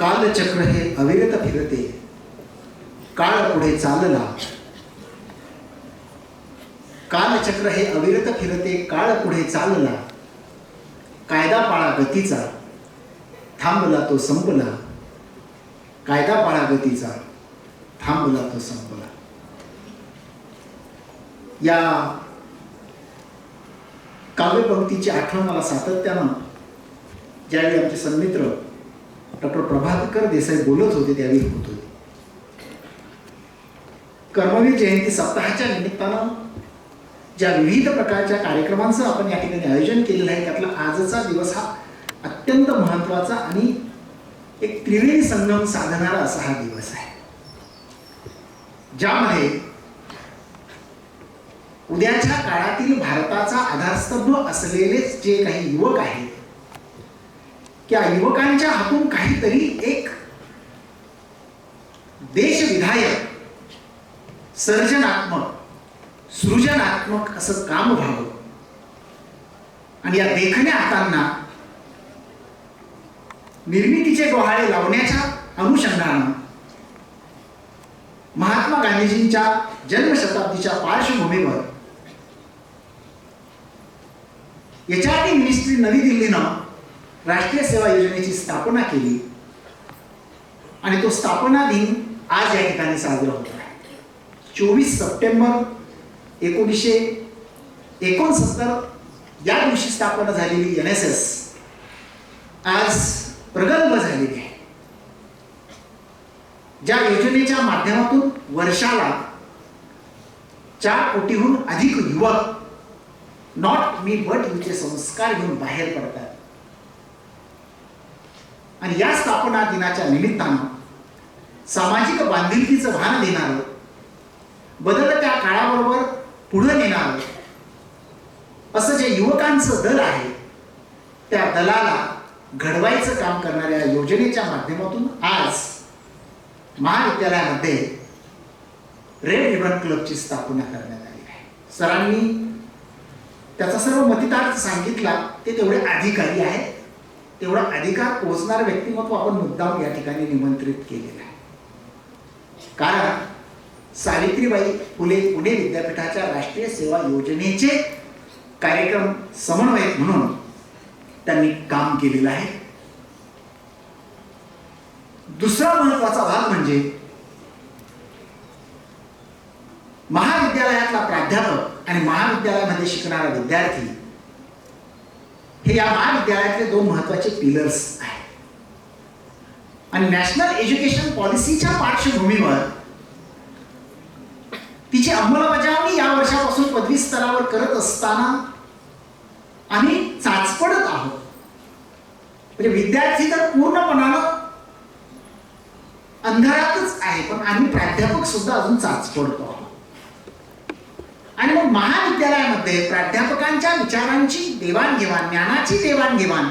कालचक्र हे अविरत फिरते. काळ पुढे चालला. कालचक्र हे अविरत फिरते काळ पुढे चालला. कायदा पाळा गतीचा थांबला तो संपला. कायदा पाळा गतीचा थांबला तो संपला. या काव्यपंक्तीची आठवण मला सातत्यानं ज्यावेळी आमचे सन्मित्र डॉक्टर प्रभाकर देसाई बोलत होते त्यावेळी होत होते. कर्मवीर जयंती सप्ताहाच्या निमित्तानं ज्या विविध प्रकारच्या कार्यक्रमांचं आपण या ठिकाणी आयोजन केलेलं आहे त्यातला आजचा दिवस हा अत्यंत महत्त्वाचा आणि एक त्रिवेणी संगम साधणारा असा हा दिवस आहे. ज्यामध्ये उद्याच्या काळातील भारताचा आधारस्तंभ असलेले जे काही युवक आहेत त्या युवकांच्या हातून काहीतरी एक देशविधायक सर्जनात्मक सृजनात्मक असं काम व्हावं. आणि या देखण्या हातांना निर्मितीचे डोहाळे लावण्याच्या अनुषंगानं महात्मा गांधीजींच्या जन्मशताब्दीच्या पार्श्वभूमीवर याच्याआधी मिनिस्ट्री नवी दिल्लीनं राष्ट्रीय सेवा योजनेची स्थापना केली. आणि तो स्थापना दिन आज या ठिकाणी साजरा होतो आहे. चोवीस सप्टेंबर एकोणीसशे एकोणसत्तर या दिवशी स्थापना झालेली एन एस एस आज प्रगल्भ झालेली आहे. ज्या योजनेच्या माध्यमातून वर्षाला चार कोटीहून अधिक युवक नॉट मी बट युचे संस्कार घेऊन बाहेर पडतात. आणि या स्थापना दिनाच्या निमित्तानं सामाजिक बांधिलकीचं भान देणारं बदलत्या काळाबरोबर पुढे नेणारं असं जे युवकांचं दल आहे त्या दलाला घडवायचं काम करणाऱ्या योजनेच्या माध्यमातून आज महाविद्यालयामध्ये रेड रिबन क्लबची स्थापना करण्यात आली आहे. सरांनी त्याचा सर्व मतितार्थ सांगितला ते तेवढे अधिकारी आहेत. तेवढा अधिकार पोहोचणारं व्यक्तिमत्व आपण मुद्दाम या ठिकाणी निमंत्रित केलेलं आहे. कारण सावित्रीबाई फुले पुणे विद्यापीठाच्या राष्ट्रीय सेवा योजनेचे कार्यक्रम समन्वयक म्हणून त्यांनी काम केलेलं आहे. दुसरा महत्त्वाचा भाग म्हणजे महाविद्यालयातला प्राध्यापक आणि महाविद्यालयामध्ये शिकणारा विद्यार्थी हे या महाविद्यालयातले दोन महत्त्वाचे पिलर्स आहेत. आणि नॅशनल एज्युकेशन पॉलिसीच्या पार्श्वभूमीवर तिची अंमलबजावणी या वर्षापासून पदवी स्तरावर करत असताना आम्ही चाचपडत आहोत. म्हणजे विद्यार्थी तर पूर्णपणानं अंधारातच आहे पण आम्ही प्राध्यापक सुद्धा अजून चाचपडतो आहोत. आणि मग महाविद्यालयामध्ये प्राध्यापकांच्या विचारांची देवाणघेवाण ज्ञानाची देवाणघेवाण.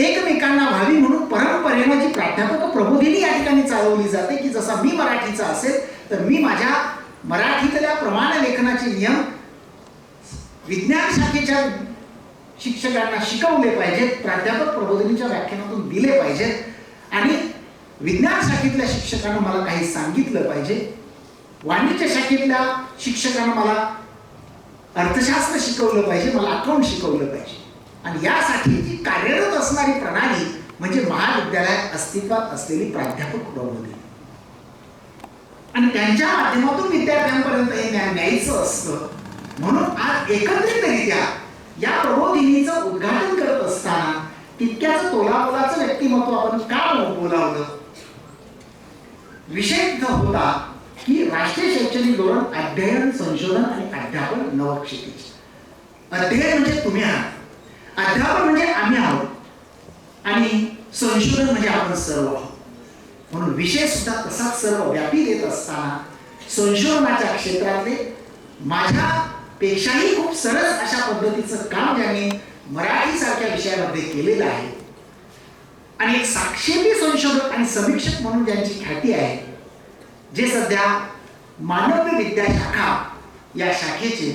एकमेकांना व्हावी म्हणून परंपरेनं जी प्राध्यापक प्रबोधिनी या ठिकाणी चालवली जाते की जसा मी मराठीचा असेल तर मी माझ्या मराठीतल्या प्रमाण लेखनाचे नियम विज्ञान शाखेच्या शिक्षकांना शिकवले पाहिजेत प्राध्यापक प्रबोधिनीच्या व्याख्यानातून दिले पाहिजेत. आणि विज्ञान शाखेतल्या शिक्षकांना मला काही सांगितलं पाहिजे. वाणिज्य शाखेतल्या शिक्षकांना मला अर्थशास्त्र शिकवलं पाहिजे मला अकाउंट शिकवलं पाहिजे. आणि यासाठी जी कार्यरत असणारी प्रणाली म्हणजे महाविद्यालयात अस्तित्वात असलेली प्राध्यापक प्रबोधिनी आणि त्यांच्या माध्यमातून विद्यार्थ्यांपर्यंत हे ज्ञान न्यायचं असतं. म्हणून आज एकत्रितरित्या या प्रबोधिनीचं उद्घाटन करत असताना तितक्याच तोलाबोलाचं व्यक्तिमत्व आपण का बोलावलं विषय होता राष्ट्रीय शैक्षणिक धोरण अध्ययन संशोधन आणि अध्यापन नवक्षितिज अध्ययन म्हणजे तुम्ही आहात. अध्यापन म्हणजे आम्ही आहोत. आणि संशोधन म्हणजे आपण सर्व आहोत. म्हणून विषय सुद्धा तसाच सर्व व्यापी देत असताना संशोधनाच्या क्षेत्रातले माझ्यापेक्षाही खूप सरळ अशा पद्धतीचं काम ज्यांनी मराठी सारख्या विषयामध्ये केलेलं आहे. आणि एक साक्षेपी संशोधक आणि समीक्षक म्हणून ज्यांची ख्याती आहे जे सध्या मानव्य विद्या शाखा या शाखेचे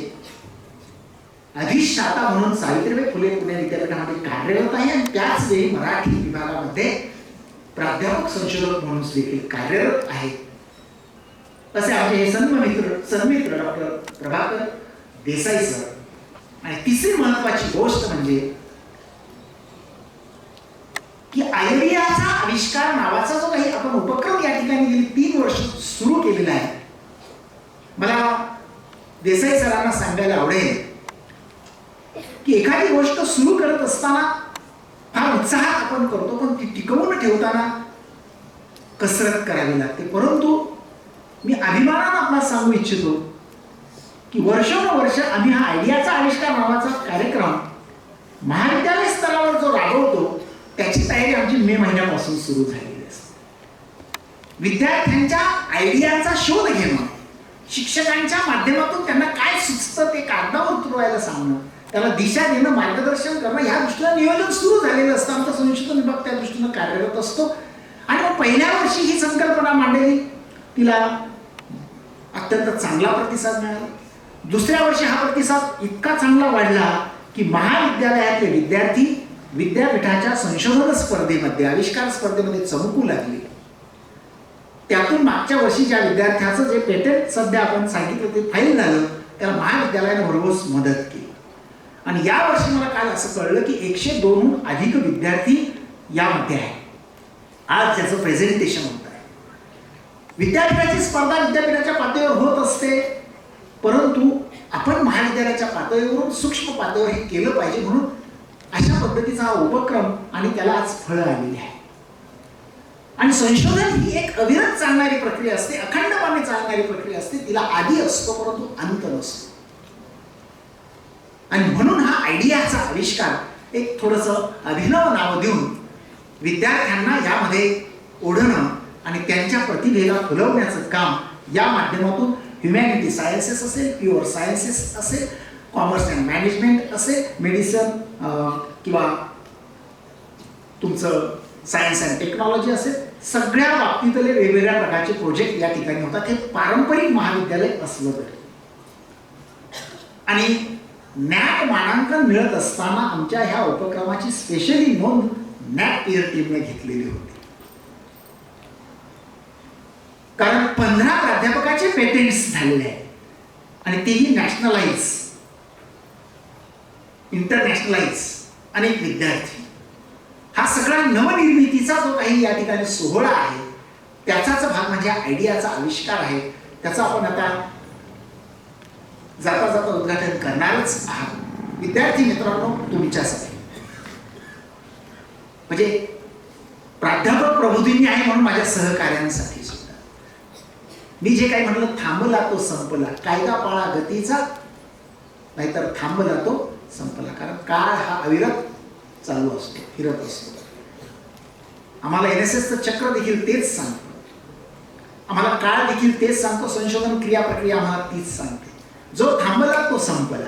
अधिष्ठाता म्हणून सावित्रीबाई फुले पुणे विद्यापीठामध्ये कार्यरत आहे आणि त्याच वेळी मराठी विभागामध्ये प्राध्यापक संशोधक म्हणून देखील कार्यरत आहेत असे आमचे हे सन्मित्र सन्मित्र डॉक्टर प्रभाकर देसाई सर. आणि तिसरी महत्वाची गोष्ट म्हणजे की आयुर्वेदाचा आविष्कार नावाचा जो काही आपण उपक्रम या ठिकाणी गेली तीन वर्ष सुरू केलेला आहे मला देसाई सरांना सांगायला आवडेल की एखादी गोष्ट सुरू करत असताना फार उत्साहात आपण करतो पण ती टिकवून ठेवताना कसरत करावी लागते. परंतु मी अभिमानानं आपल्याला सांगू इच्छितो की वर्षानुवर्ष आम्ही हा आयडियाचा आविष्कार नावाचा कार्यक्रम महाविद्यालय स्तरावर जो राबवतो त्याची तयारी आमची मे महिन्यापासून सुरू झालेली असते. विद्यार्थ्यांच्या आयडियाचा शोध घेणं शिक्षकांच्या माध्यमातून त्यांना काय सुचतं ते कागदावर उतरवायला सांगणं त्याला दिशा देणं मार्गदर्शन करणं ह्या दृष्टीनं नियोजन सुरू झालेलं असतं. आमचा संशोधन विभाग त्या दृष्टीनं कार्यरत असतो. आणि मग पहिल्या वर्षी ही संकल्पना मांडली. तिला अत्यंत चांगला प्रतिसाद मिळाला. दुसऱ्या वर्षी हा प्रतिसाद इतका चांगला वाढला की महाविद्यालयातले विद्यार्थी विद्यापीठाच्या संशोधन स्पर्धेमध्ये आविष्कार स्पर्धेमध्ये चमकू लागले. त्यातून मागच्या वर्षी ज्या विद्यार्थ्याचं जे पेटेंट सध्या आपण सांगितलं ते फाईल झालं त्याला महाविद्यालयाने भरघोस मदत केली. आणि या वर्षी मला काल असं कळलं की एकशे दोनहून अधिक विद्यार्थी यामध्ये आहे आज त्याचं प्रेझेंटेशन होत आहे. विद्यापीठाची स्पर्धा विद्यापीठाच्या पातळीवर होत असते परंतु आपण महाविद्यालयाच्या पातळीवरून सूक्ष्म पातळीवर हे केलं पाहिजे म्हणून अशा पद्धतीचा हा उपक्रम आणि त्याला आज फळं आलेली आहे आणि संशोधन ही एक अविरत चालणारी प्रक्रिया असते अखंडपणे चालणारी प्रक्रिया असते तिला आधी असतो परंतु अंत नसतो. आणि म्हणून हा आयडियाचा आविष्कार एक थोडस अभिनव नाव देऊन विद्यार्थ्यांना यामध्ये ओढणं आणि त्यांच्या प्रतिभेला फुलवण्याचं काम या माध्यमातून ह्युमॅनिटी सायन्सेस असेल प्युअर सायन्सेस असेल कॉमर्स अँड मॅनेजमेंट असेल मेडिसन किंवा तुमचं सायन्स अँड टेक्नॉलॉजी असेल सगळ्या बाबतीतले वेगवेगळ्या प्रकारचे प्रोजेक्ट या ठिकाणी होतात. हे पारंपरिक महाविद्यालय असलं तरी. आणि नॅक मानांकन मिळत असताना आमच्या ह्या उपक्रमाची स्पेशली नोंद नॅक इयर टीमने घेतलेली होती. कारण पंधरा प्राध्यापकाचे पेटेंट्स झालेले आहेत. आणि तेही नॅशनलाइज इंटरनॅशनलाइज अनेक विद्यार्थी. हा सगळा नवनिर्मितीचा जो काही या ठिकाणी सोहळा आहे त्याचाच भाग म्हणजे आयडियाचा आविष्कार आहे त्याचा आपण आता जाता जाता उद्घाटन करणारच आहात. विद्यार्थी मित्रांनो तुमच्यासाठी. म्हणजे प्राध्यापक प्रबोधिनी आहे म्हणून माझ्या सहकार्यांसाठी सुद्धा. मी जे काही म्हटलं थांबला तो संपला. कायदा पाळा गतीचा नाहीतर थांबला तो संपला. कारण काळ हा अविरत चालू असतो फिरत असतो. आम्हाला एन एस एसचं चक्र देखील तेच सांगतं. आम्हाला काळ देखील तेच सांगतो संशोधन क्रिया प्रक्रिया आम्हाला तीच सांगते. जो थांबला तो संपला.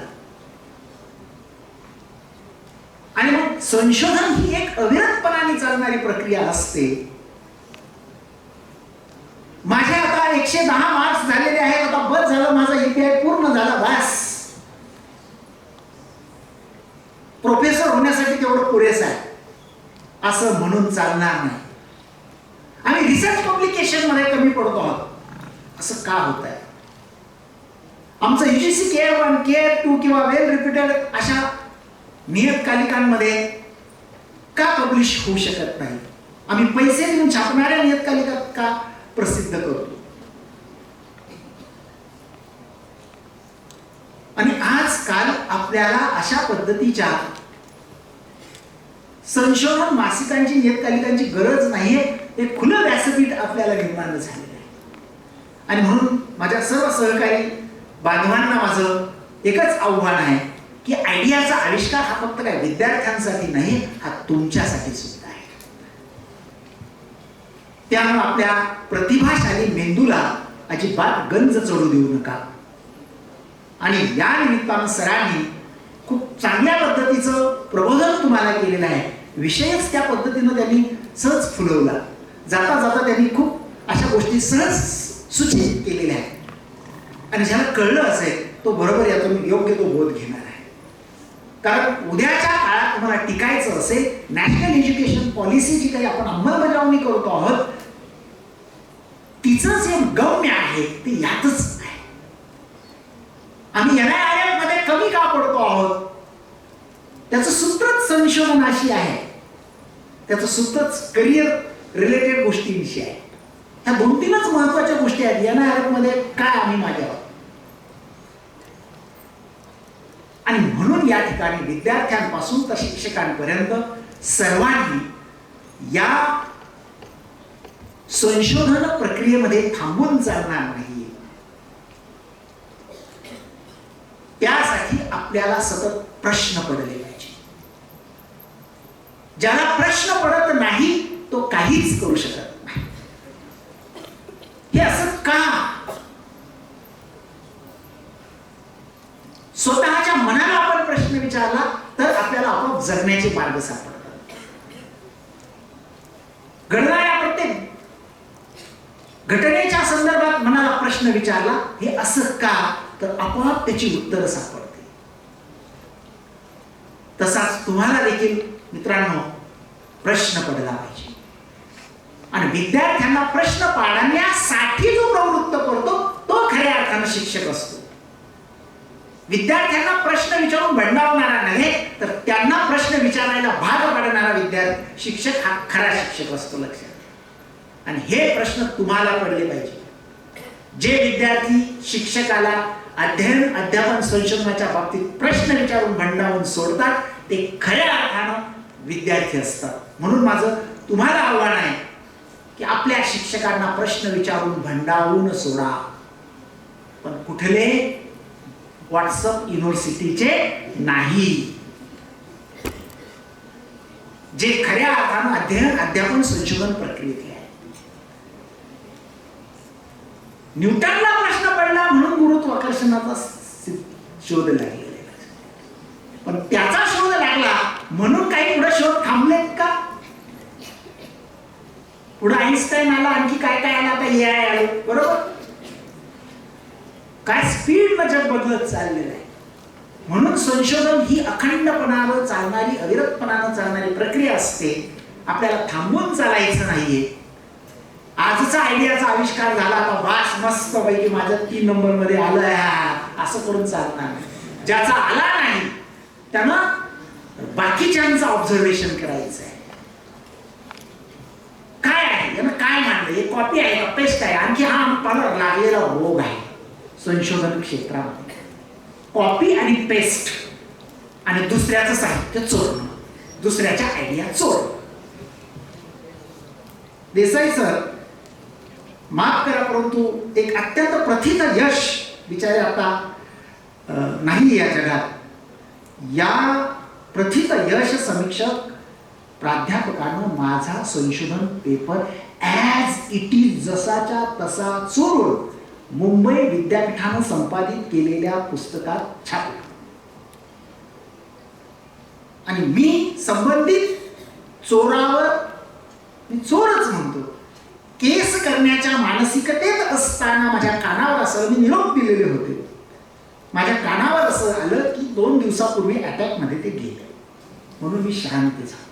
आणि मग संशोधन ही एक अविरतपणाने चालणारी प्रक्रिया असते. माझे आता एकशे दहा मार्क्स झालेले आहेत आता बस झालं माझा ईपीआय पूर्ण झाला बस. प्रोफेसर तेवढं पुरेसं आहे. असं म्हणून चालणार नाही. आम्ही रिसर्च पब्लिकेशनमध्ये कमी पडतो आहोत. असं का होत आहे आमचं UGC K one K two किंवा वेल रिप्युटेड अशा नियतकालिकांमध्ये का पब्लिश होऊ शकत नाही? आम्ही पैसे देऊन छापणाऱ्या नियतकालिकात का प्रसिद्ध करतो आणि आजकाल आपल्याला अशा पद्धतीच्या संशोधन मासिकांची नियतकालिकांची गरज नाहीये हे खुलं व्यासपीठ आपल्याला निर्माण झालेलं आहे. आणि म्हणून माझ्या सर्व सहकारी बांधवांना माझं एकच आव्हान आहे की आयडियाचा आविष्कार हा फक्त काय विद्यार्थ्यांसाठी नाही हा तुमच्यासाठी सुद्धा आहे. त्यामुळे आपल्या प्रतिभाशाली मेंदूला अजिबात गंज चढू देऊ नका. आणि या निमित्तानं सरांनी खूप चांगल्या पद्धतीचं प्रबोधन तुम्हाला केलेलं आहे. विषयच त्या पद्धतीनं त्यांनी सहज फुलवला. जाता जाता त्यांनी खूप अशा गोष्टी सहज सूचित केलेल्या आहेत. आणि ज्याला कळलं असेल तो बरोबर यातून योग्य तो बोध घेणार आहे. कारण उद्याच्या काळात तुम्हाला टिकायचं असेल नॅशनल एज्युकेशन पॉलिसी जी काही आपण अंमलबजावणी करतो आहोत तिचं जे गम्य आहे ते यातच आहे. आम्ही एन आयमध्ये कमी का पडतो आहोत? त्याचं सूत्रच संशोधनाशी आहे. त्याचं सुतच करिअर रिलेटेड गोष्टींविषयी आहे ह्या दोन तीनच महत्त्वाच्या गोष्टी आहेत. एन आयमध्ये काय आम्ही माझ्या आणि म्हणून या ठिकाणी विद्यार्थ्यांपासून तर शिक्षकांपर्यंत सर्वांनी या संशोधन प्रक्रियेमध्ये थांबून चालणार नाही त्यासाठी आपल्याला सतत प्रश्न पडलेला आहे ज्याला प्रश्न पडत नाही तो काहीच करू शकत नाही. हे असं का? स्वतःच्या मनाला आपण प्रश्न विचारला तर आपल्याला आपोआप जगण्याचे मार्ग सापडतात. घडणाऱ्या प्रत्येक घटनेच्या संदर्भात मनाला प्रश्न विचारला हे असं का? तर आपोआप त्याची उत्तरं सापडते तसाच तुम्हाला देखील मित्रांनो प्रश्न पडला पाहिजे. आणि विद्यार्थ्यांना प्रश्न पाडण्यासाठी जो प्रवृत्त करतो तो खऱ्या अर्थानं शिक्षक असतो. विद्यार्थ्यांना प्रश्न विचारून भंडावणारा नव्हे तर त्यांना प्रश्न विचारायला भाग पाडणारा विद्यार्थी शिक्षक हा खरा शिक्षक असतो लक्षात आणि हे प्रश्न तुम्हाला पडले पाहिजे. जे विद्यार्थी शिक्षकाला अध्ययन अध्यापन संशोधनाच्या बाबतीत प्रश्न विचारून भंडावून सोडतात ते खऱ्या अर्थानं विद्यार्थी असतात. म्हणून माझं तुम्हाला आव्हान आहे की आपल्या शिक्षकांना प्रश्न विचारून भंडावून सोडा. पण कुठले व्हॉट्सअप युनिव्हर्सिटीचे नाही. जे खऱ्या अर्थानं अध्ययन अध्यापन संशोधन प्रक्रियेतले आहे न्यूटनला प्रश्न पडला म्हणून गुरुत्वाकर्षणाचा शोध लागलेला पण त्याचा शोध लागला म्हणून काही पुढे शोध थांबलेत का पुढे आईन्स्टाईन आला आणखी काय काय आला आता ए आय आलं बरोबर? काय स्पीड जग बदलत चाललेलं आहे. म्हणून संशोधन ही अखंडपणानं चालणारी अविरतपणानं चालणारी प्रक्रिया असते. आपल्याला थांबून चालायचं नाहीये. आजचा आयडियाचा आविष्कार झाला आता वास मस्त पैकी माझ्या तीन नंबरमध्ये आलं असं करून चालणार ज्याचा आला नाही त्यानं बाकीच्यांचं ऑब्झर्वेशन करायचं आहे काय आहे यानं काय मांडलं हे कॉपी आहे का? पेस्ट आहे. आणखी हा मला लागलेला रोग आहे. संशोधन क्षेत्रामध्ये. कॉपी आणि पेस्ट आणि दुसऱ्याचं साहित्य चोरणं. दुसऱ्याच्या आयडिया चोर देसाई सर माफ करा परंतु एक अत्यंत प्रथित यश बिचारे आता नाही या जगात. या प्रथित यश समीक्षक प्राध्यापकानं माझा संशोधन पेपर ॲज इट इज जसाच्या तसा चोरून मुंबई विद्यापीठानं संपादित केलेल्या पुस्तकात छापला. आणि मी संबंधित चोरावर मी चोरच म्हणतो केस करण्याच्या मानसिकतेत असताना माझ्या कानावर असं मी निरोप दिलेले होते. माझ्या कानावर असं आलं की दोन दिवसापूर्वी अटॅकमध्ये ते गेले. म्हणून मी शांत झालो.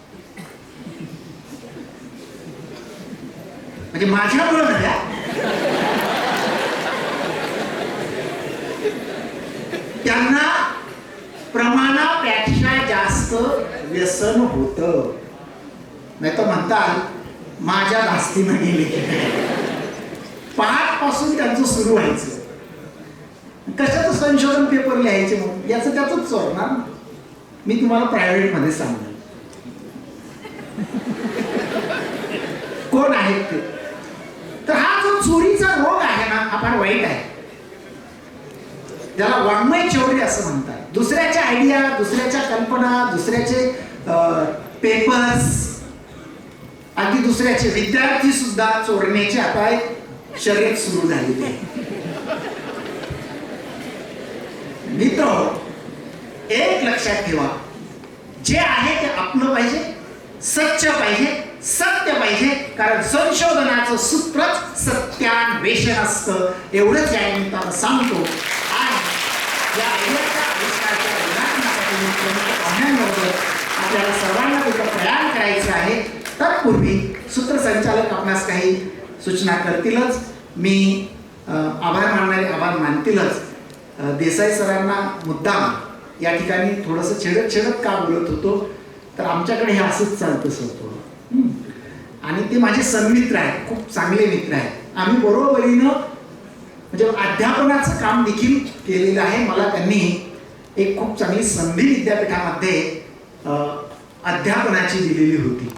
म्हणजे माझ्यामुळं झाल्या. त्यांना प्रमाणापेक्षा जास्त व्यसन होत. नाही तर म्हणतात माझ्या धास्तीनं गेले पहाटपासून त्यांचं सुरू व्हायचं. कशाचं संशोधन पेपर लिहायचे मग? याचं त्याच चोर ना. मी तुम्हाला प्रायव्हेटमध्ये सांगेन. कोण आहेत ते? वाईट आहे. त्याला वाङ्मय चौरी असं म्हणतात. दुसऱ्याच्या आयडिया दुसऱ्याच्या कल्पना दुसऱ्याचे पेपर्स अगदी दुसऱ्याचे विद्यार्थी सुद्धा चोरण्याची आता एक शर्यत सुरू झालेली आहे मित्र एक लक्षात ठेवा. जे आहे ते आपलं पाहिजे सच्च पाहिजे सत्य पाहिजे कारण संशोधनाचं सूत्रच सत्यान्वेषण असतं. एवढंच या निमित्तानं सांगतो. आणि या मी आपल्याला सर्वांना तिथं प्रयाण करायचं आहे तत्पूर्वी सूत्रसंचालक आपणास काही सूचना करतीलच. मी आभार मानणारे आभार मानतीलच. देसाई सरांना मुद्दाम या ठिकाणी थोडंसं छेडत छेडत का बोलत होतो? तर आमच्याकडे हे असंच चालतं सर. थोडं आणि ते माझे सन्मित्र आहेत खूप चांगले मित्र आहेत. आम्ही बरोबरीनं म्हणजे अध्यापनाचं काम देखील केलेलं आहे. मला त्यांनी एक खूप चांगली संधी विद्यापीठामध्ये अध्यापनाची दिलेली होती.